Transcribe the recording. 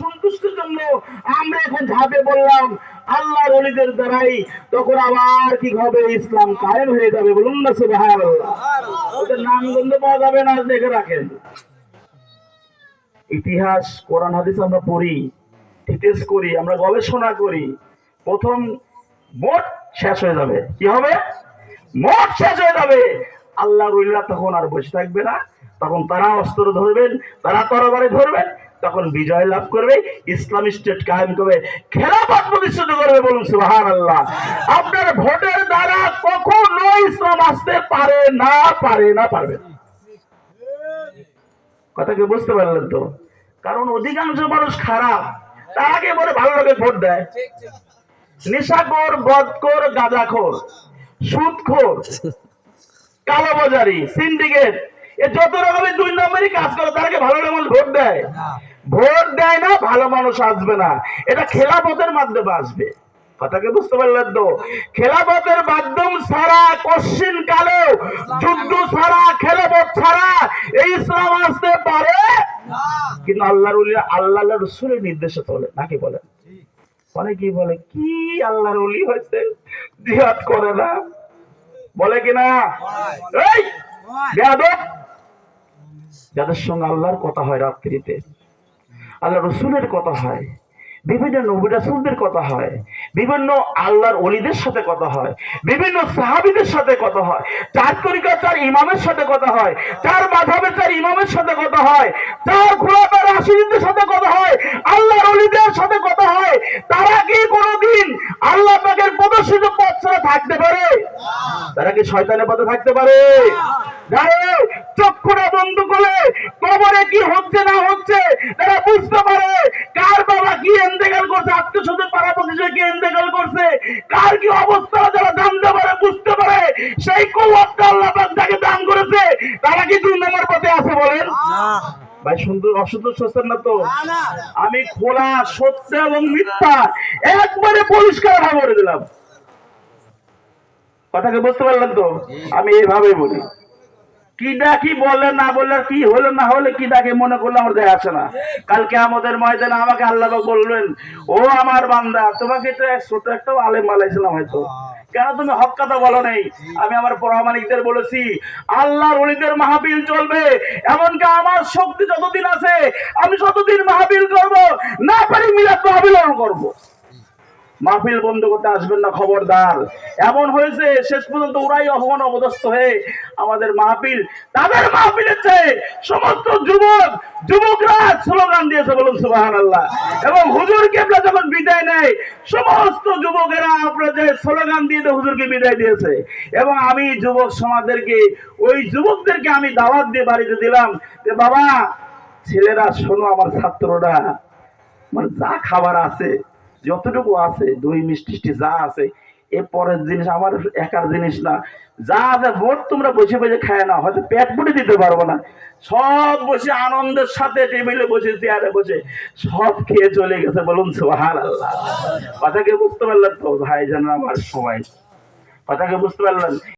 সন্তুষ্টির জন্য আমরা এখন ঝাঁপে বললাম আল্লাহ অলিদের দ্বারাই তখন আবার কি হবে? ইসলাম কায়েম হয়ে যাবে বলুন না ওদের নাম গন্ধ পাওয়া যাবে না দেখে রাখেন। ইতিহাস, কোরআন, হাদিস আমরা পড়ি টিটেস করি, আমরা গবেষণা করি। প্রথম মোট শেষ হয়ে যাবে। কি হবে? মোট শেষ হয়ে যাবে। আল্লাহ রইলা তখন আর বসে থাকবে না। তখন তারা অস্ত্র ধরবেন, তারা তরবারে ধরবেন তখন বিজয় লাভ করবে, ইসলামী স্টেট কায়েম করবে, খেলাফত প্রতিষ্ঠিত করবে বলুন সুবাহান আল্লাহ আপনার ভোটের দ্বারা কখনো ইসলাম আসতে পারে না পারে না, পারবে কথা কি বুঝতে পারলেন তো? কারণ অধিকাংশ মানুষ খারাপ আগে বলে ভালো লোকে ভোট দেয়। নেশাখোর বদখোর গাঁজাখোর, সুদখোর, কালোবাজারি, সিন্ডিকেট, এ যত রকমের দুই নম্বরই কাজ করে তারাকে ভালো মানুষ ভোট দেয়। ভোট দেয় না ভালো মানুষ আসবে না। এটা খেলাপথের মাধ্যমে আসবে। কথাকে বুঝতে পারলেন তো? খেলাপথের মাধ্যম ছাড়া কশ্চিন কালেও যুদ্ধ ছাড়া খেলাপথ ছাড়া এই ইসলাম আসতে পারে? কিন্তু আল্লাহর উলি আল্লাহ রসুলের নির্দেশে চলে। নাকি বলেন? অনেকেই বলে কি আল্লাহর উলি হয়েছে? জিহাদ করে না। বলে কিনা এই যাদের সঙ্গে আল্লাহর কথা হয় রাত্রিতে। আল্লাহ রসুলের কথা হয়, বিভিন্ন নবী রাসূলদের কথা হয়, বিভিন্ন আল্লাহর অলিদের সাথে কথা হয়, বিভিন্ন সাহাবীদের সাথে কথা হয় চার তরিকা চার ইমামের সাথে কথা হয় চার মাধাবের চার ইমামের সাথে কথা হয় চার খোলাফার রাশিদের সাথে কথা হয়, আল্লাহর অলিদের সাথে কথা হয়, তারা কি কোনোদিন আল্লাহ পাকের প্রদর্শিত পথ ছাড়া থাকতে পারে? তারা কি শয়তানের পথে থাকতে পারে? যারা চক্ষুটা বন্ধ করে কবরে কি হচ্ছে না হচ্ছে তারা বুঝতে পারে কার বাবা কি এন্তেকাল করছে আত্মীয় স্বজন পাড়া প্রতিবেশী কি এন্তেকাল করছে। কার কি অবস্থা যারা জানতে পারে বুঝতে পারে সেই কৌয়াতটা আল্লাহ যাকে দান করেছে। তারা কি দুই নম্বর পথে আছে বলেন? ভাই সুন্দর অসন্তোষ হচ্ছেন না তো? আমি খোলা সত্য এবং মিথ্যা একবারে পরিষ্কার ভাবে বলে দিলাম। কথাকে বুঝতে পারলেন তো? আমি এইভাবে বলি। কি বলে না বলে কি হলো না হলে কি মনে করলে আমার দেখা আসে না। কালকে আমাদের ময়দানে আমাকে আল্লাহ বললেন, ও আমার বান্দা, তোমাকে তো ছোট একটা আলেম বানাইছিলাম হয়তো। কেন তুমি হক কথা বলো নেই? আমি আমার পরামানিকদের বলেছি, আল্লাহর অলিদের মাহফিল চলবে, এমনকি আমার শক্তি যতদিন আছে, আমি ততদিন মাহফিল করব, না পারি মিলাদ মাহফিল করব। মাহফিল বন্ধ করতে আসবেন না, খবরদার। এমন হয়েছে, শেষ পর্যন্ত ওরাই অপমান অবদস্ত হয়ে আমাদের মাহফিল, তাদের মাহফিলের চেয়ে সমস্ত যুবক, যুবকরা স্লোগান দিয়েছে বলুন সুবাহান আল্লাহ এবং হুজুর কেবলা যখন বিদায় নেয়, সমস্ত যুবকেরা আপনাদের স্লোগান দিয়ে হুজুরকে বিদায় দিয়েছে। এবং আমি যুবক সমাজদেরকে, ওই যুবকদেরকে আমি দাওয়াত দিয়ে বাড়িতে দিলাম যে, বাবা, ছেলেরা, শোনো আমার ছাত্ররা মানে যা খাবার আছে যতটুকু আছে, দই মিষ্টি যা আছে, এ পরের জিনিস আমার একার জিনিস না। যা আছে, ভোট তোমরা বসে বসে খায় না হয়তো পেট পুটে দিতে পারব না। সব বসে আনন্দের সাথে টেবিলে বসে চেয়ারে বসে, সব খেয়ে চলে গেছে বলুন সোহার আল্লাহ কথাকে বুঝতে পারলেন তো ভাই জান আমার সবাই কথাকে বুঝতে পারলেন?